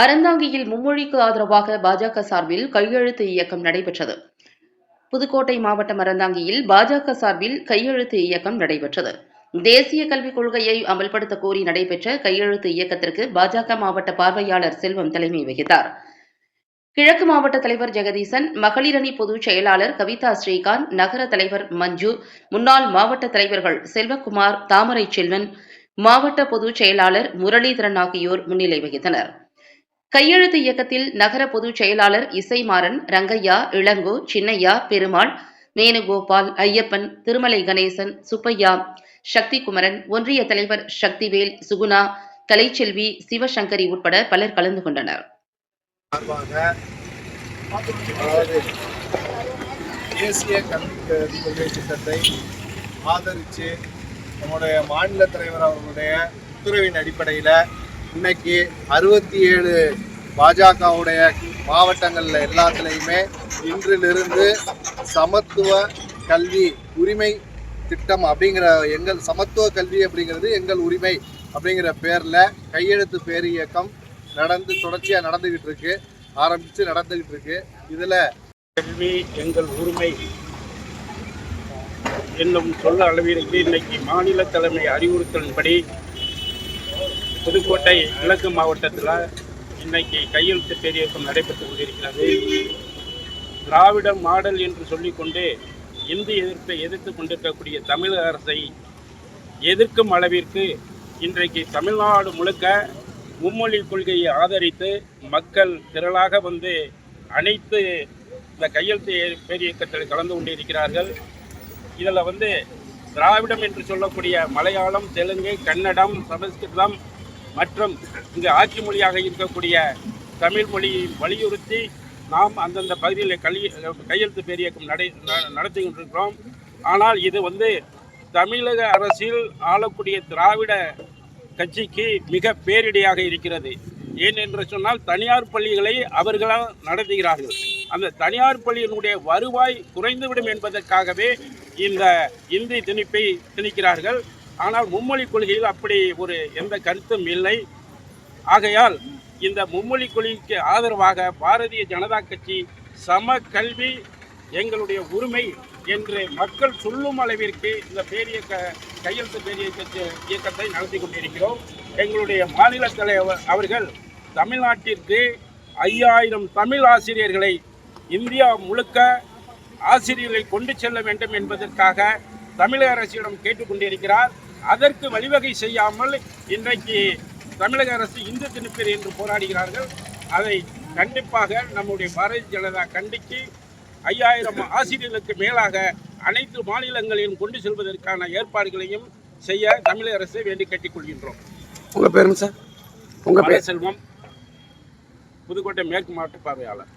அறந்தாங்கியில் மும்மொழிக்கு ஆதரவாக பாஜக சார்பில் கையெழுத்து இயக்கம் நடைபெற்றது. புதுக்கோட்டை மாவட்டம் அறந்தாங்கியில் பாஜக சார்பில் கையெழுத்து இயக்கம் நடைபெற்றது. தேசிய கல்விக் கொள்கையை அமல்படுத்த கோரி நடைபெற்ற கையெழுத்து இயக்கத்திற்கு பாஜக மாவட்ட பார்வையாளர் செல்வம் தலைமை வகித்தார். கிழக்கு மாவட்ட தலைவர் ஜெகதீசன் மகளிரணி பொதுச் செயலாளர் கவிதா ஸ்ரீகாந்த் நகர தலைவர் மஞ்சு முன்னாள் மாவட்ட தலைவர்கள் செல்வகுமார் தாமரை செல்வன் மாவட்ட பொதுச் செயலாளர் முரளிதரன் ஆகியோர் முன்னிலை வகித்தனர். கையெழுத்து இயக்கத்தில் நகர பொதுச் செயலாளர் இசைமாறன் ரங்கையா இளங்கோ சின்னையா பெருமாள் வேணுகோபால் ஐயப்பன் திருமலை கணேசன் சுப்பையா சக்திகுமரன் ஒன்றிய தலைவர் சக்திவேல் சுகுணா கலைச்செல்வி சிவசங்கரி உட்பட பலர் கலந்து கொண்டனர். தேசிய கல்வி கொள்கை திட்டத்தை ஆதரித்து நம்முடைய மாநில தலைவர் அவர்களுடைய உத்தரவின் அடிப்படையில் இன்னைக்கு அறுபத்தி ஏழு பாஜகவுடைய மாவட்டங்களில் எல்லாத்துலேயுமே இன்றிலிருந்து சமத்துவ கல்வி உரிமை திட்டம் அப்படிங்கிற எங்கள் சமத்துவ கல்வி அப்படிங்கிறது எங்கள் உரிமை அப்படிங்கிற பேரில் கையெழுத்து பேர் இயக்கம் நடந்து தொடர்ச்சியாக நடந்துக்கிட்டு இருக்கு. ஆரம்பித்து நடந்துக்கிட்டு இருக்கு. இதில் கல்வி எங்கள் உரிமை என்னும் சொல்ல அளவிற்கு இன்னைக்கு மாநில தலைமை அறிவுறுத்தலின்படி புதுக்கோட்டை கிழக்கு மாவட்டத்தில் இன்னைக்கு கையெழுத்து பேரியக்கம் நடைபெற்று கொண்டிருக்கிறது. திராவிட மாடல் என்று சொல்லிக்கொண்டு இந்தி எதிர்ப்பை எதிர்த்து கொண்டிருக்கக்கூடிய தமிழக அரசை எதிர்க்கும் அளவிற்கு இன்றைக்கு தமிழ்நாடு முழுக்க மும்மொழி கொள்கையை ஆதரித்து மக்கள் திரளாக வந்து அனைத்து இந்த கையெழுத்து பேரியக்கத்தில் கலந்து கொண்டிருக்கிறார்கள். இதில் வந்து திராவிடம் என்று சொல்லக்கூடிய மலையாளம் தெலுங்கு கன்னடம் சமஸ்கிருதம் மற்றும் இங்கு ஆட்சி மொழியாக இருக்கக்கூடிய தமிழ் மொழியை வலியுறுத்தி நாம் அந்தந்த பகுதியில் கல்வி கையெழுத்து பேரியக்கம் நடை ந- ஆனால் இது வந்து தமிழக அரசில் ஆளக்கூடிய திராவிட கட்சிக்கு மிக பேரிடியாக இருக்கிறது. ஏன் என்று சொன்னால் தனியார் பள்ளிகளை அவர்களால் நடத்துகிறார்கள். அந்த தனியார் பள்ளியினுடைய வருவாய் குறைந்துவிடும் என்பதற்காகவே இந்த இந்தி திணிப்பை திணிக்கிறார்கள். ஆனால் மும்மொழி கொள்கையில் அப்படி ஒரு எந்த கருத்தும் இல்லை. ஆகையால் இந்த மும்மொழி கொள்கைக்கு ஆதரவாக பாரதிய ஜனதா கட்சி சம கல்வி எங்களுடைய உரிமை என்று மக்கள் சொல்லும் அளவிற்கு இந்த பேரியக்க கையெழுத்து பேரியக்க இயக்கத்தை நடத்தி கொண்டிருக்கிறோம். எங்களுடைய மாநில தலைவர் அவர்கள் தமிழ்நாட்டிற்கு ஐயாயிரம் தமிழ் ஆசிரியர்களை இந்தியா முழுக்க ஆசிரியர்களை கொண்டு செல்ல வேண்டும் என்பதற்காக தமிழக அரசிடம் கேட்டுக்கொண்டிருக்கிறார் அதற்கு வழிவகை செய்யாமல் இன்றைக்கு தமிழக அரசு இந்து திணிப்பர் என்று போராடுகிறார்கள். அதை கண்டிப்பாக நம்முடைய பாரதிய ஜனதா கண்டித்து ஐயாயிரம் ஆசிரியர்களுக்கு மேலாக அனைத்து மாநிலங்களிலும் கொண்டு செல்வதற்கான ஏற்பாடுகளையும் செய்ய தமிழக அரசை வேண்டி கேட்டுக்கொள்கின்றோம் உங்கள் பேருங்க சார்? உங்கள் பேர்? செல்வம் புதுக்கோட்டை மேற்கு மாவட்ட பார்வையாளர்.